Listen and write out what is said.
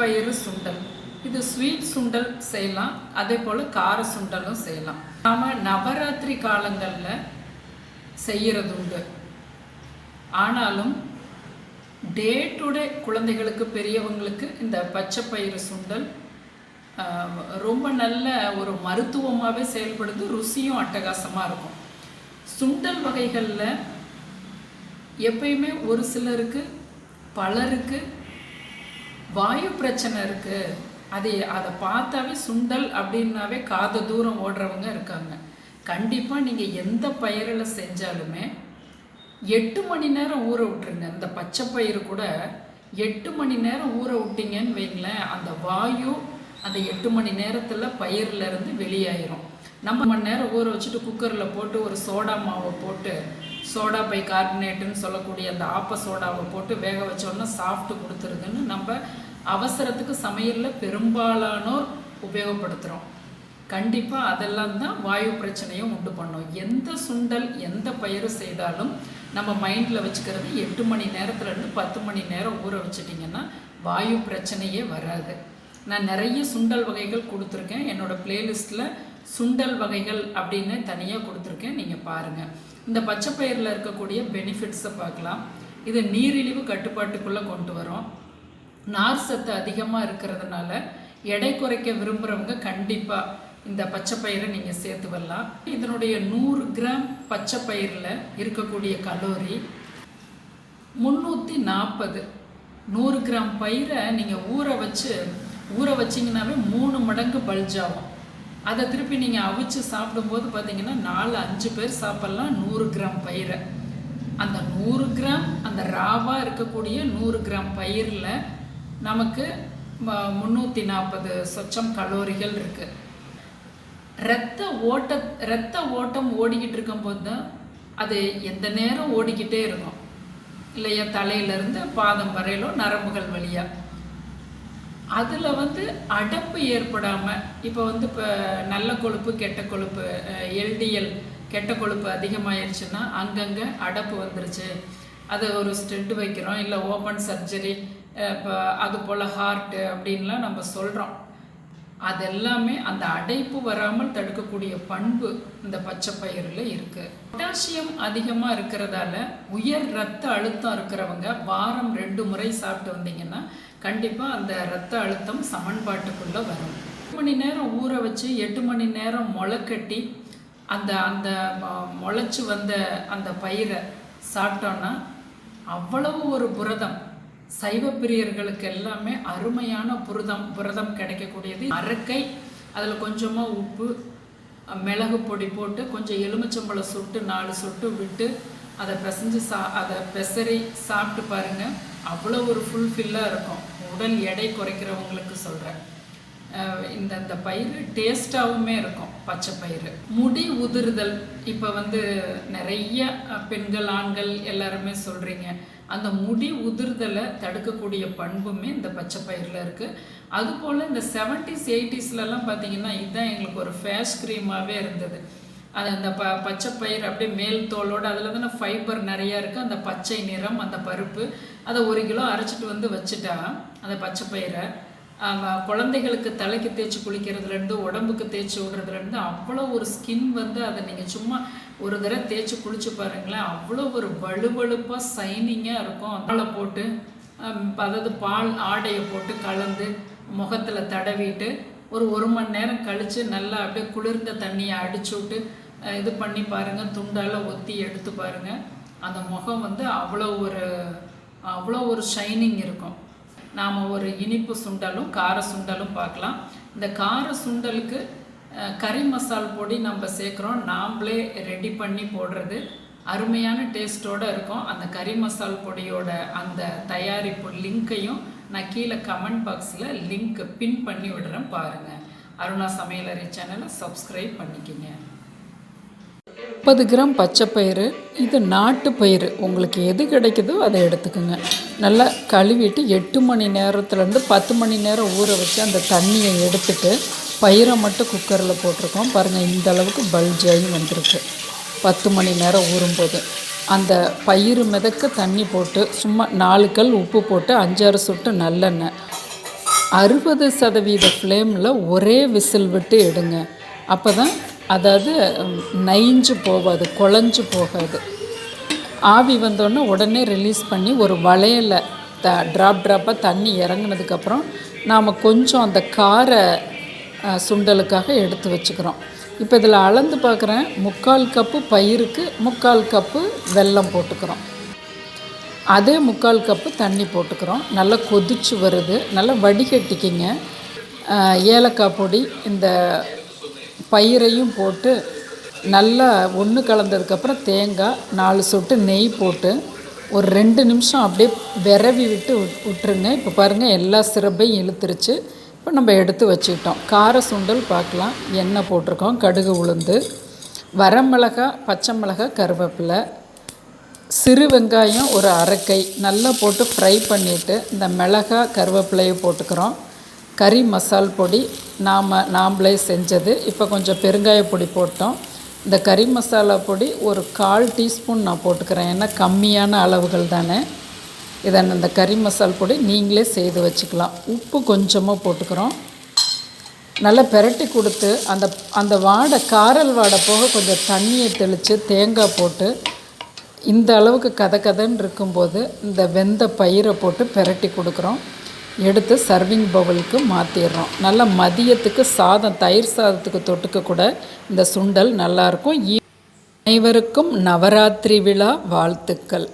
பயிறு சுண்டல். இது ஸ்வீட் சுண்டல் செய்யலாம். அதே போல் கார சுண்டலும் செய்யலாம். நாம் நவராத்திரி காலங்களில் செய்கிறது உண்டு. ஆனாலும் டே டு டே குழந்தைகளுக்கு பெரியவங்களுக்கு இந்த பச்சை பயிறு சுண்டல் ரொம்ப நல்ல ஒரு மருத்துவமாகவே செயல்படுது. ருசியும் அட்டகாசமாக இருக்கும். சுண்டல் வகைகளில் எப்பயுமே ஒரு சிலருக்கு பலருக்கு வாயு பிரச்சனை இருக்கு. அது அதை பார்த்தாவே சுண்டல் அப்படின்னாவே காத தூரம் ஓடுறவங்க இருக்காங்க. கண்டிப்பாக நீங்கள் எந்த பயிரில் செஞ்சாலுமே எட்டு மணி நேரம் ஊற விட்டுருங்க. இந்த பச்சை பயிறு கூட எட்டு மணி நேரம் ஊற விட்டிங்கன்னு வைங்களேன் அந்த வாயு அந்த எட்டு மணி நேரத்தில் பயிர்லேருந்து வெளியாயிரும். நம்ம மணி நேரம் ஊற வச்சுட்டு குக்கரில் போட்டு ஒரு சோடா மாவை போட்டு சோடா பை கார்பனேட்டுன்னு சொல்லக்கூடிய அந்த ஆப்ப சோடாவை போட்டு வேக வச்சோன்னா சாஃப்ட்டு கொடுத்துருதுன்னு நம்ம அவசரத்துக்கு சமையலில் பெரும்பாலானோர் உபயோகப்படுத்துகிறோம் கண்டிப்பாக அதெல்லாம் தான் வாயு பிரச்சனையும் உண்டு பண்ணும். எந்த சுண்டல் எந்த பயிர் செய்தாலும் நம்ம மைண்டில் வச்சுக்கிறது எட்டு மணி நேரத்துலேருந்து பத்து மணி நேரம் ஊற வச்சிட்டிங்கன்னா வாயு பிரச்சனையே வராது. நான் நிறைய சுண்டல் வகைகள் கொடுத்துருக்கேன். என்னோடய பிளேலிஸ்ட்டில் சுண்டல் வகைகள் அப்படின்னு தனியாக கொடுத்துருக்கேன். நீங்கள் பாருங்கள் இந்த பச்சை பயிரில் இருக்கக்கூடிய பெனிஃபிட்ஸை பார்க்கலாம். இது நீரிழிவு கட்டுப்பாட்டுக்குள்ளே கொண்டு வரும். நார் சத்து அதிகமாக இருக்கிறதுனால எடை குறைக்க விரும்புகிறவங்க கண்டிப்பாக இந்த பச்சை பயிரை நீங்கள் சேர்த்து வரலாம். இதனுடைய நூறு கிராம் பச்சை பயிரில் இருக்கக்கூடிய கலோரி முந்நூற்றி நாற்பது நூறு கிராம் பயிரை நீங்கள் ஊற வச்சு ஊற வச்சிங்கனாவே மூணு மடங்கு பல்ஜாகும் அதை திருப்பி நீங்கள் அவிச்சு சாப்பிடும்போது பார்த்தீங்கன்னா நாலு அஞ்சு பேர் சாப்பிட்லாம் நூறு கிராம் பயிரை. அந்த நூறு கிராம் அந்த ராவாக இருக்கக்கூடிய நூறு கிராம் பயிரில் நமக்கு முந்நூற்றி நாற்பது சொச்சம் கலோரிகள் இருக்குது ரத்த ஓட்ட ரத்த ஓட்டம் ஓடிக்கிட்டு இருக்கும்போது தான் அது எந்த நேரம் ஓடிக்கிட்டே இருக்கும். இல்லையா தலையிலேருந்து பாதம் வரையிலும் நரம்புகள் வழியாக அதில் வந்து அடப்பு ஏற்படாமல் இப்போ வந்து இப்போ நல்ல கொழுப்பு கெட்ட கொழுப்பு எல்டிஎல் கெட்ட கொழுப்பு அதிகமாயிருச்சுன்னா அங்கங்கே அடப்பு வந்துருச்சு. அது ஒரு ஸ்டெட் வைக்கிறோம் இல்லை ஓப்பன் சர்ஜரி இப்போ அது போல் ஹார்ட்டு அப்படின்லாம் நம்ம சொல்கிறோம் அதெல்லாமே அந்த அடைப்பு வராமல் தடுக்கக்கூடிய பண்பு இந்த பச்சை பயிரில் இருக்குது பொட்டாசியம் அதிகமாக இருக்கிறதால உயர் ரத்த அழுத்தம் இருக்கிறவங்க வாரம் ரெண்டு முறை சாப்பிட்டு வந்தீங்கன்னா கண்டிப்பாக அந்த ரத்த அழுத்தம் சமன்பாட்டுக்குள்ளே வரும். எட்டு மணி நேரம் ஊற வச்சு எட்டு மணி நேரம் முளைக்கட்டி அந்த அந்த மொ- வந்த அந்த பயிரை சாப்பிட்டோன்னா அவ்வளவு ஒரு புரதம். சைவ பிரியர்களுக்கு எல்லாமே அருமையான புரதம் புரதம் கிடைக்கக்கூடியது. அரக்கை அதில் கொஞ்சமாக உப்பு மிளகு பொடி போட்டு கொஞ்சம் எலுமிச்சம்பழம் சுட்டு நாலு சுட்டு விட்டு அதை பிசைஞ்சு சா அதை பெசரி சாப்பிட்டு பாருங்கள் அவ்வளோ ஒரு ஃபுல்ஃபில்லாக இருக்கும். உடல் எடை குறைக்கிறவங்களுக்கு சொல்கிறேன் இந்த இந்த பயிர் டேஸ்டாகவுமே இருக்கும். பச்சை பயிறு. முடி உதிர்தல். இப்போ வந்து நிறைய பெண்கள் ஆண்கள் எல்லாருமே சொல்கிறீங்க அந்த முடி உதிர்தலை தடுக்கக்கூடிய பண்புமே இந்த பச்சை பயிரில் இருக்குது அதுபோல் இந்த செவன்டிஸ் எயிட்டிஸ்லலாம் பார்த்தீங்கன்னா இதுதான் எங்களுக்கு ஒரு ஃபேஸ் க்ரீமாகவே இருந்தது. அது அந்த ப பச்சை பயிர் அப்படியே மேல் தோலோடு அதில் தானே ஃபைபர் நிறையா இருக்குது அந்த பச்சை நிறம் அந்த பருப்பு அதை ஒரு கிலோ அரைச்சிட்டு வந்து வச்சுட்டா அந்த பச்சை பயிரை குழந்தைகளுக்கு தலைக்கு தேய்ச்சி குளிக்கிறதுலேருந்து உடம்புக்கு தேய்ச்சி விடுறதுலேருந்து அவ்வளோ ஒரு ஸ்கின் வந்து அதை நீங்கள் சும்மா ஒரு தடவை தேய்ச்சி குளிச்சு பாருங்களேன். அவ்வளோ ஒரு வலுவழுப்பாக சைனிங்காக இருக்கும். பாலை போட்டு அதாவது பால் ஆடையை போட்டு கலந்து முகத்தில் தடவிட்டு ஒரு ஒரு மணி நேரம் கழித்து நல்லா அப்படியே குளிர்ந்த தண்ணியை அடிச்சு விட்டு இது பண்ணி பாருங்கள் துண்டால் ஒத்தி எடுத்து பாருங்கள் அந்த முகம் வந்து அவ்வளோ ஒரு அவ்வளோ ஒரு ஷைனிங் இருக்கும். நாம் ஒரு இனிப்பு சுண்டலும் கார சுண்டலும் பார்க்கலாம். இந்த கார சுண்டலுக்கு கறி மசால் பொடி நம்ம சேர்க்குறோம். நாம்ளே ரெடி பண்ணி போடுறது. அருமையான டேஸ்ட்டோடு இருக்கும். அந்த கறி மசால் பொடியோட அந்த தயாரிப்பு லிங்க்கையும் நான் கீழே கமெண்ட் பாக்ஸில் லிங்க் பின் பண்ணி விடுறேன் பாருங்கள் அருணா சமையலறை சேனலை சப்ஸ்கிரைப் பண்ணிக்கிங்க. முப்பது கிராம் பச்சை பயிறு இது நாட்டு பயிறு. உங்களுக்கு எது கிடைக்குதோ அதை எடுத்துக்கோங்க. நல்லா கழுவிட்டு எட்டு மணி நேரத்துலேருந்து பத்து மணி நேரம் ஊற வச்சு அந்த தண்ணியை எடுத்துட்டு பயிரை மட்டும் குக்கரில் போட்டிருக்கோம். பாருங்கள் இந்த அளவுக்கு பல்ஜாகி வந்திருக்கு. பத்து மணி நேரம் ஊறும்போது. அந்த பயிறு மிதக்க தண்ணி போட்டு சும்மா நாலு கல் உப்பு போட்டு அஞ்சாறு சொட்டு நல்லெண்ணெய். அறுபது சதவீத ஃப்ளேமில் ஒரே விசில் விட்டு எடுங்க. அப்போ தான் அதாவது நைஞ்சு போகாது குழஞ்சு போகாது. ஆவி வந்தோடனே உடனே ரிலீஸ் பண்ணி ஒரு வளையல த ட்ராப் ட்ராப்பாக தண்ணி இறங்குனதுக்கப்புறம் நாம் கொஞ்சம் அந்த கார சுண்டலுக்காக எடுத்து வச்சுக்கிறோம். இப்போ இதில் அளந்து பார்க்குறேன் முக்கால் கப்பு பயிருக்கு முக்கால் கப்பு வெல்லம் போட்டுக்கிறோம். அதே முக்கால் கப்பு தண்ணி போட்டுக்கிறோம். நல்லா கொதிச்சு வருது. நல்லா வடிகட்டிக்கிங்க. ஏலக்காய் பொடி இந்த பயிரையும் போட்டு நல்லா ஒன்று கலந்ததுக்கப்புறம் தேங்காய் நாலு சொட்டு நெய் போட்டு ஒரு ரெண்டு நிமிஷம் அப்படியே விரவி விட்டு விட்- விட்டுருங்க இப்போ பாருங்கள் எல்லா சிறப்பையும் இழுத்துருச்சு. இப்போ நம்ம எடுத்து வச்சுக்கிட்டோம். கார சுண்டல் பார்க்கலாம். எண்ணெய் போட்டிருக்கோம். கடுகு உளுந்து வரமிளகா பச்சை மிளகாய் கருவேப்பிலை சிறு வெங்காயம் ஒரு அரைக்கை நல்லா போட்டு ஃப்ரை பண்ணிவிட்டு இந்த மிளகா கருவேப்பிலையை போட்டுக்கிறோம். கறி மசால் பொடி நாம் நாம்ளே செஞ்சது. இப்போ கொஞ்சம் பெருங்காய பொடி போட்டோம். இந்த கறி மசாலா பொடி ஒரு கால் டீஸ்பூன் நான் போட்டுக்கிறேன். ஏன்னா கம்மியான அளவுகள் தானே. இதை இந்த கறி மசால் பொடி நீங்களே செய்து வச்சுக்கலாம். உப்பு கொஞ்சமாக போட்டுக்கிறோம். நல்லா பெரட்டி கொடுத்து அந்த அந்த வாடை காரல் வாடை போக கொஞ்சம் தண்ணியை தெளித்து தேங்காய் போட்டு இந்த அளவுக்கு கதை கதன்னு இருக்கும்போது இந்த வெந்த பயிரை போட்டு பெரட்டி கொடுக்குறோம். எடுத்து சர்விங் பவுலுக்கு மாற்றிடுறோம் நல்லா மதியத்துக்கு சாதம் தயிர் சாதத்துக்கு தொட்டுக்க கூட இந்த சுண்டல் நல்லாயிருக்கும் அனைவருக்கும் நவராத்திரி விழா வாழ்த்துக்கள்.